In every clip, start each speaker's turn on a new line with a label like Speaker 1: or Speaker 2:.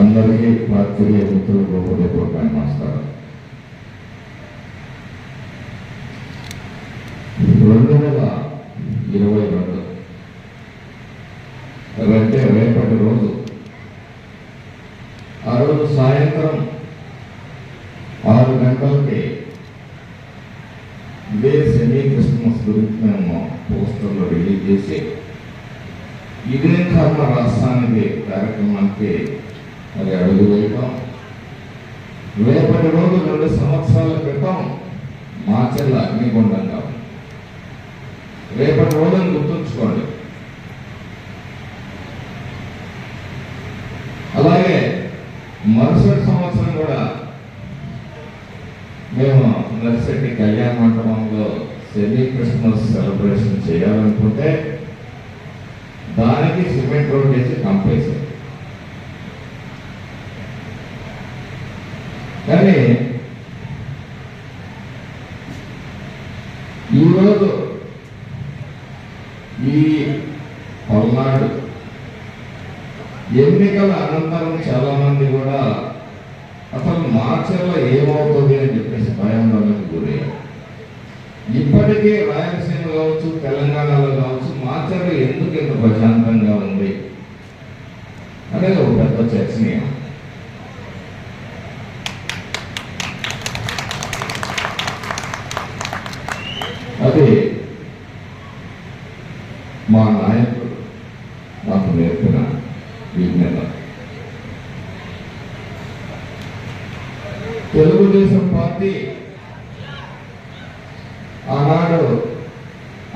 Speaker 1: అందరికీ పాత్రికే మిత్రులకు హృదయపూర్వకమైన నమస్కారం. రెండు వేల ఇరవై రెండు రేపటి రోజు. ఆ రోజు సాయంత్రం గురించి మేము పోస్టర్లు రిలీజ్ చేసి ఇదే కర్మ రాష్ట్రానికి కార్యక్రమానికి మరి అడుగు వేయటం. రేపటి రోజు రెండు సంవత్సరాల క్రితం మాచెల్ల అగ్నిగుండంగా కాదు రేపటి రోజును గుర్తుంచుకోండి. అలాగే మరుసటి సంవత్సరం కూడా మేము నర్సెట్టి కళ్యాణ మండపంలో సెమీ క్రిస్మస్ సెలబ్రేషన్ చేయాలనుకుంటే దానికి సిమెంట్ రోడ్ వేసి కంపేసారు కానీ ఈరోజు ఈ పల్నాడు ఎన్నికల అనంతరం చాలా మంది కూడా అసలు మార్చల్లో ఏమవుతుంది అని చెప్పేసి భయాందోళనకు గురయ్యారు. ఇప్పటికే రాయలసీమ కావచ్చు తెలంగాణలో కావచ్చు మార్చల్లో ఎందుకు ఇంత ప్రశాంతంగా ఉంది? అనేది ఒక పెద్ద చర్చనీయం. అది మా నాయకుడు నాకు నేర్పిన విజ్ఞత తెలుగుదేశం పార్టీ ఆనాడు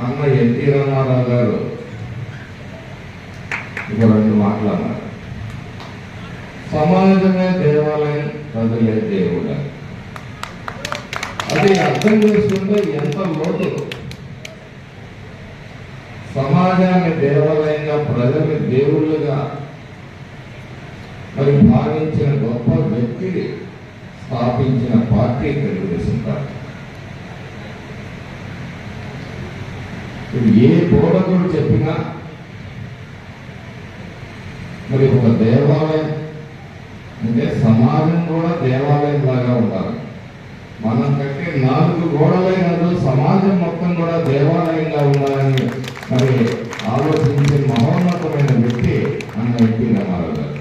Speaker 1: అన్న ఎన్టీ రామారావు గారు ఇక రెండు మాట్లాడారు సమాజమే దేవాలయం ప్రజలే దేవుడు. అది అర్థం చేసుకుంటే ఎంత లోటు? సమాజాన్ని దేవాలయంగా ప్రజల్ని దేవుళ్ళుగా మరి భావించిన గొప్ప వ్యక్తి స్థాపించిన పార్టీ తెలుగుదేశం పార్టీ. మీరు ఏ బోధకుడు చెప్పినా మరి ఒక దేవాలయం అంటే సమాజం కూడా దేవాలయం లాగా ఉండాలి. మనం కట్టే నాలుగు గోడలే సమాజం మొత్తం కూడా దేవాలయంగా ఉండాలని మరి ఆలోచించే మహోన్నతమైన వ్యక్తి అన్న వ్యక్తి రామారావు గారు.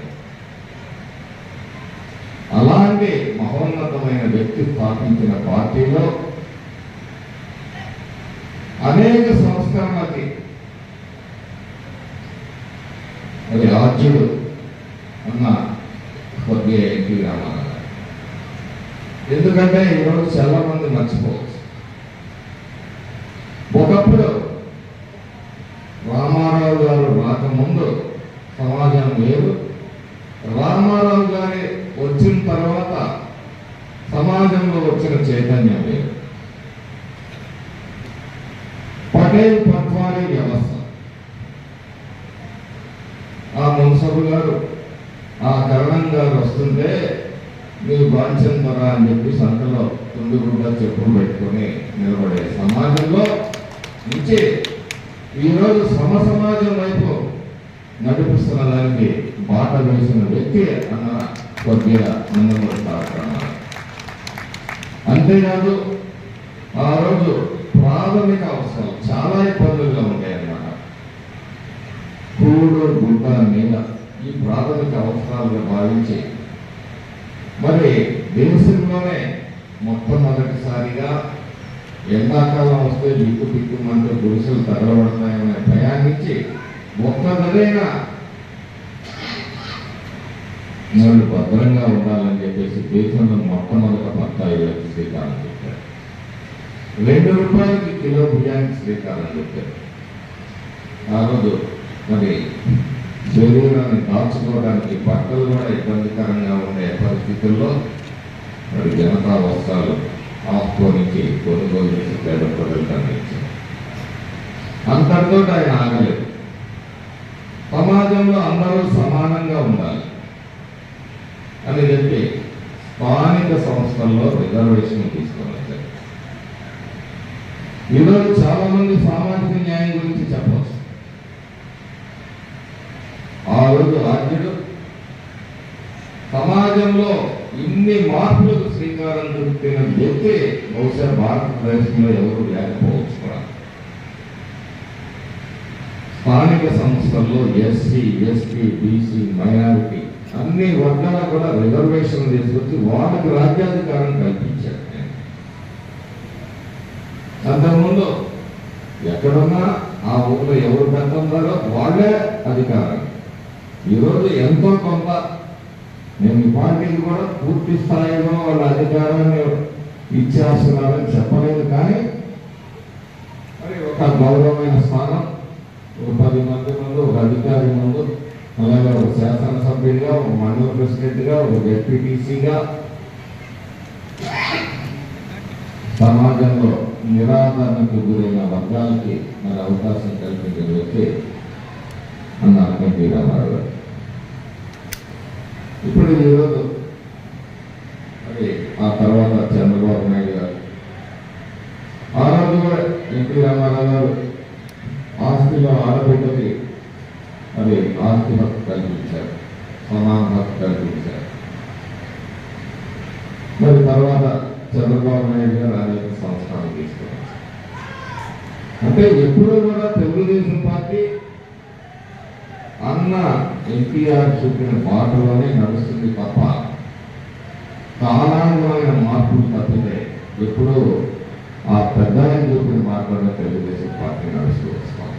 Speaker 1: అలాంటి మహోన్నతమైన వ్యక్తి స్థాపించిన పార్టీలో అనేక సంస్కరణలకి. మరి ఆర్జుడు అన్న స్వర్గీయ ఎన్టీ రామారావు ఎందుకంటే ఈరోజు చాలా మంది మర్చిపోవచ్చు ఒకప్పుడు రామారావు గారు రాకముందు సమాజం వేరు రామారావు గారి వచ్చిన తర్వాత సమాజంలో వచ్చిన చైతన్యం వేరు పటేల్ పట్వారీ వ్యవస్థ. ఆ మున్సబు గారు ఆ కరణం గారు వస్తుంటే మీరు బాధ్యంతరా అని చెప్పి సంతలో తుండుకుండా చెప్పులు పెట్టుకొని నిలబడే సమాజంలో నుంచి ఈరోజు సమ సమాజం వైపు నడిపిస్తున్న దానికి బాట వేసిన వ్యక్తి అన్న కొద్దిగా నందమూరి అంతేకాదు ఆ రోజు ప్రాథమిక అవసరాలు చాలా ఇబ్బందులుగా ఉంటాయన్నమాట కూడు గుడ్డ నీళ్ళ ఈ ప్రాథమిక అవసరాలుగా భావించి మరి దేశంలోనే మొట్టమొదటిసారిగా ఎండాకాలం వస్తే బిక్కు బిక్కుమంటూ గుడిసెలు తగలబడతాయనే ప్రయాణించి ఒక్కదైనా వాళ్ళు భద్రంగా ఉండాలని చెప్పేసి దేశంలో మొట్టమొదట పట్టాయి శ్రీకారం చుట్టారు రెండు రూపాయలకి కిలో బియ్యానికి శ్రీకారం చుట్టారు ఆ రోజు మరి శరీరాన్ని దాచుకోవడానికి బట్టలు కూడా ఇబ్బందికరంగా ఉండే పరిస్థితుల్లో మరి జనతా వస్త్రాలు ఆహ్వానించి కొనుగోలు చేసి పేద ప్రజలకు అంతటితో ఆయన ఆగలేదు. సమాజంలో అందరూ సమానంగా ఉండాలి అని చెప్పి స్థానిక సంస్థల్లో రిజర్వేషన్ తీసుకున్నారు. ఈరోజు చాలా మంది సామాజిక న్యాయం గురించి చెప్పవచ్చు. ఆ రోజు రాజ్యుడు సమాజంలో ఇన్ని మార్పులకు శ్రీకారం చుట్టిన వ్యక్తి బహుశా భారతదేశంలో ఎవరు లేకపోవచ్చు కూడా. స్థానిక సంస్థల్లో ఎస్సీ ఎస్టీ బీసీ మైనారిటీ అన్ని వర్గాలకు కూడా రిజర్వేషన్ తీసుకొచ్చి వాళ్ళకి రాజ్యాధికారం కల్పించారు నేను. అంతకుముందు ఎక్కడున్నా ఆ ఊళ్ళో ఎవరు పెద్ద ఉన్నారో వాళ్ళే అధికారం ఈరోజు ఎంతో కొంత నేను ఈ పార్టీకి కూడా పూర్తి స్థాయిలో వాళ్ళ అధికారాన్ని ఇచ్చేస్తున్నారని చెప్పలేదు కానీ మరి ఒక గౌరవమైన స్థానం ఒక పది మంది ముందు ఒక అధికారి ముందు అలాగే ఒక శాసనసభ్యుడిగా ఒక మండల ప్రెసిడెంట్గా ఒక డిప్యూటీసీగా సమాజంలో నిరాదరణకు గురైన వర్గాలకి మరి అవకాశం కల్పించే వ్యక్తి అన్నారు ఎన్టీ రామారావు గారు ఇప్పుడు ఈరోజు మరి ఆ తర్వాత చంద్రబాబు నాయుడు గారు ఆ రోజు కూడా ఎన్టీ రామారావు గారు ఆస్తిలో ఆడబిడ్డకి మరి ఆస్తి హక్కు కల్పించారు సమాన హక్కు కల్పించారు. మరి తర్వాత చంద్రబాబు నాయుడు గారు అనేక సంవత్సరాలు తీసుకున్నారు అంటే ఎప్పుడూ కూడా తెలుగుదేశం పార్టీ అన్న ఎన్టీఆర్ చూపిన బాటలోనే నడుస్తుంది తప్ప కాలానుగుణమైన మార్పులు తప్పితే ఎప్పుడూ ఆ పెద్దలను చూపిన మార్గంలో తెలుగుదేశం పార్టీ నడుస్తూ వస్తాం